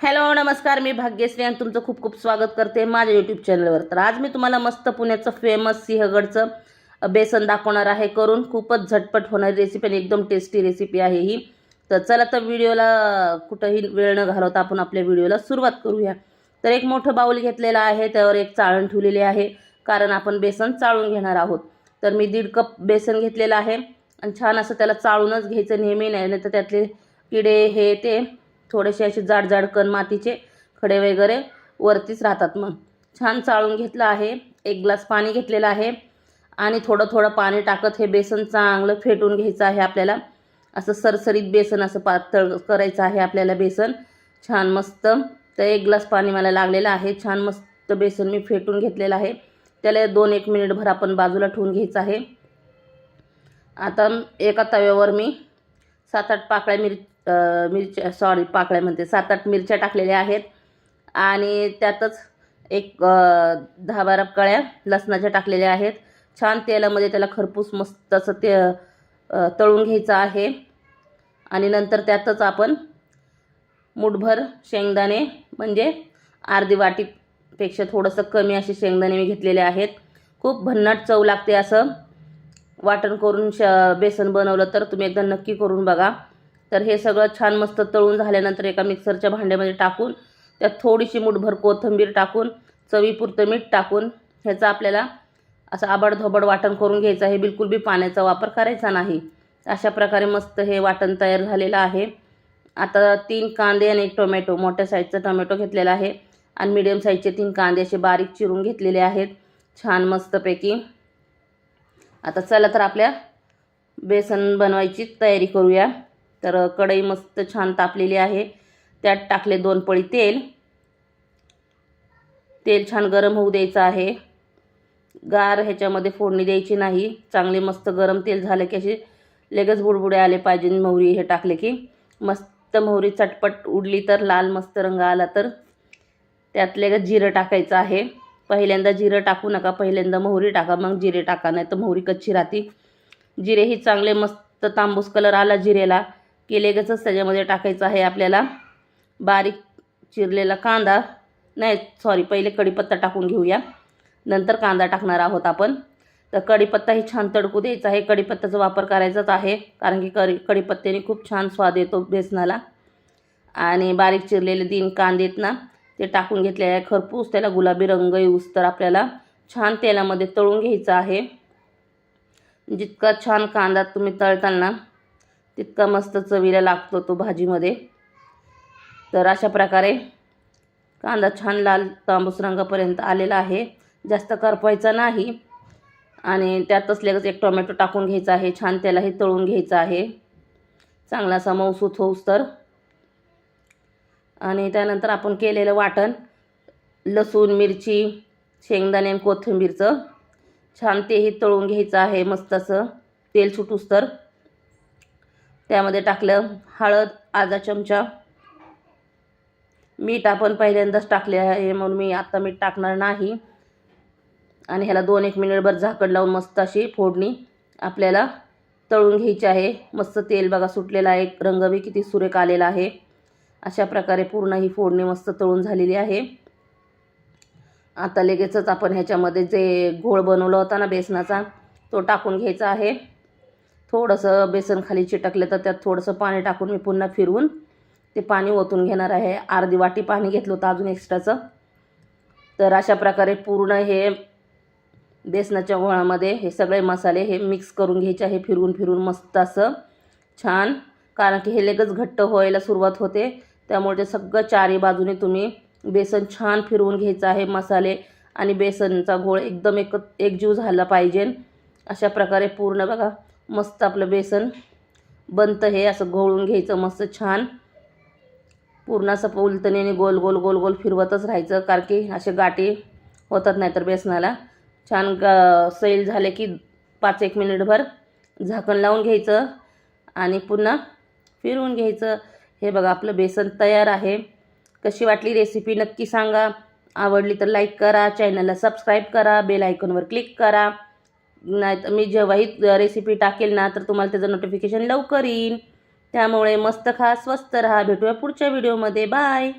Hello नमस्कार मी भाग्यश्री आणि तुमचं खूप खूप स्वागत करते माझ्या यूट्यूब चॅनलवर तर आज मी तुम्हाला मस्त पुण्याचं फेमस सिंहगडचं बेसन दाखवणार आहे करून. खूपच झटपट होणारी रेसिपी आणि एकदम टेस्टी रेसिपी आहे ही. तर चला तर व्हिडिओला कुठंही वेळ न घालवता आपण आपल्या व्हिडिओला सुरुवात करूया. तर एक मोठं बाऊल घेतलेलं आहे त्यावर एक चाळण ठेवलेली आहे कारण आपण बेसन चाळून घेणार आहोत. तर मी दीड कप बेसन घेतलेलं आहे आणि छान असं त्याला चाळूनच घ्यायचं नेहमी नाही नाही तर त्यातले किडे हे ते थोडेसे असे जाड जाड कण मातीचे खडे वगैरे वरतीच राहतात मग. छान चाळून घेतलं आहे. एक ग्लास पाणी घेतलेलं आहे. आणि थोडं थोडं पाणी टाकत हे बेसन चांगलं फेटून घ्यायचं आहे आपल्याला. असं सरसरीत बेसन असं पातळ करायचं आहे आपल्याला बेसन. छान मस्त. तर एक ग्लास पाणी मला लागलेलं आहे. छान मस्त बेसन मी फेटून घेतलेलं आहे. त्याला दोन एक मिनिटभर आपण बाजूला ठेवून घ्यायचं आहे. आता एका तव्यावर मी सात आठ पाकळ्या मिर मिरच्या सॉरी पाकळ्या म्हणते. सात आठ मिरच्या टाकलेल्या आहेत. आणि त्यातच एक दहा बारा कळ्या लसणाच्या टाकलेल्या आहेत. छान तेलामध्ये त्याला खरपूस मस्त असं ते तळून घ्यायचं आहे. आणि नंतर त्यातच आपण मुठभर शेंगदाणे म्हणजे अर्धी वाटीपेक्षा थोडंसं कमी असे शेंगदाणे मी घेतलेले आहेत. खूप भन्नाट चव लागते असं. वाटण करून श बेसन बनवलं तर तुम्ही एकदा नक्की करून बघा. तर हे सगळं छान मस्त तळून झाल्यानंतर एका मिक्सरच्या भांड्यामध्ये टाकून त्यात थोडीशी मुठभर कोथिंबीर टाकून चवीपुरतं मीठ टाकून ह्याचं आपल्याला असं आबडधोबड वाटण करून घ्यायचं आहे. बिलकुल बी पाण्याचा वापर करायचा नाही. अशा प्रकारे मस्त हे वाटण तयार झालेलं आहे. आता तीन कांदे आणि एक टोमॅटो मोठ्या साईजचा टोमॅटो घेतलेला आहे आणि मिडियम साईजचे तीन कांदे असे बारीक चिरून घेतलेले आहेत. छान मस्तपैकी. आता चला तर आपल्या बेसन बनवायची तयारी करूया. तर कढई मस्त छान तापलेली आहे. त्यात टाकले दोन पळी तेल. तेल छान गरम होऊ द्यायचं आहे. गार ह्याच्यामध्ये फोडणी द्यायची नाही. चांगले मस्त गरम तेल झालं की असे लगेच बुडबुडे आले पाहिजे. मोहरी हे टाकले की मस्त मोहरी चटपट उडली तर लाल मस्त रंग आला तर. त्यात लगेच जिरं टाकायचं आहे. पहिल्यांदा जिरं टाकू नका. पहिल्यांदा मोहरी टाका. मग जिरे टाका. नाही तर मोहरी कच्ची राहते. जिरे ही चांगले मस्त तांबूस कलर आला जिरेला. की लगेचच त्याच्यामध्ये टाकायचं आहे आपल्याला बारीक चिरलेला कांदा. नाही सॉरी पहिले कढीपत्ता टाकून घेऊया. नंतर कांदा टाकणार आहोत आपण. तर कढीपत्ताही छान तडकू द्यायचा आहे. कढीपत्त्याचा वापर करायचाच आहे कारण की कढी कढीपत्त्याने खूप छान स्वाद येतो बेसनाला. आणि बारीक चिरलेले तीन कांदेत ना ते टाकून घेतले आहे खरपूस. त्याला गुलाबी रंग येऊस तर आपल्याला छान तेलामध्ये तळून घ्यायचं आहे. जितका छान कांदा तुम्ही तळताल ना तितका मस्त चवीला लागतो तो भाजीमध्ये. तर अशा प्रकारे कांदा छान लाल तांबूस रंगापर्यंत आलेला आहे. जास्त करपवायचा नाही. आणि त्यातच लगेच एक टोमॅटो टाकून घ्यायचा आहे. छान त्यालाही तळून घ्यायचं आहे. चांगला असा मऊसूत होऊस तर. आणि त्यानंतर आपण केलेलं वाटण लसूण मिरची शेंगदाणे आणि कोथिंबीरचं. छान तेही तळून घ्यायचं आहे. मस्त असं तेल सुटूस तर. त्यामध्ये टाकलं हळद अर्धा चमचा. मीठ आपण पहिल्यांदाच टाकले आहे म्हणून मी आत्ता मीठ टाकणार नाही. आणि ह्याला दोन एक मिनिटभर झाकण लावून मस्त अशी फोडणी आपल्याला तळून घ्यायची आहे. मस्त तेल बघा सुटलेला आहे. रंग बी किती सुरेख आलेला आहे. अशा प्रकारे पूर्ण ही फोडणी मस्त तळून झालेली आहे. आता लगेचच आपण ह्याच्यामध्ये जे घोळ बनवला होता ना बेसनाचा तो टाकून घ्यायचा आहे. थोडंसं बेसन खाली चिटकलं तर त्यात थोडंसं पाणी टाकून मी पुन्हा फिरवून ते पाणी ओतून घेणार आहे. अर्धी वाटी पाणी घेतलं होतं अजून एक्स्ट्राचं तर अशा प्रकारे पूर्ण हे बेसनाच्या गोळामध्ये हे सगळे मसाले हे मिक्स करून घ्यायचे आहे फिरवून फिरवून मस्त असं छान. कारण की हे लगेच घट्ट व्हायला सुरुवात होते. त्यामुळे ते सगळं चारी बाजूने तुम्ही बेसन छान फिरवून घ्यायचं आहे मसाले. आणि बेसनचा घोळ एकदम एक एकजीव झाला पाहिजे. अशा प्रकारे पूर्ण बघा. मस्त आपलं बेसन बनतं हे असं घोळून घ्यायचं मस्त छान. पूर्ण असं उलतणीने गोल गोल गोल गोल फिरवतच राहायचं कारण की असे गाठी होतात नाही तर बेसनाला. छान ग सैल झाले की पाच एक मिनिटभर झाकण लावून घ्यायचं आणि पुन्हा फिरवून घ्यायचं. हे बघा आपलं बेसन तयार आहे. कशी वाटली रेसिपी नक्की सांगा. आवडली तर लाईक करा चॅनलला सबस्क्राईब करा बेल आयकॉनवर क्लिक करा. नाही तर मी जेव्हाही रेसिपी टाकेल ना तर तुम्हाला त्याचं नोटिफिकेशन लवकर येईल त्यामुळे मस्त खा स्वस्त राहा. भेटूया पुढच्या व्हिडिओमध्ये बाय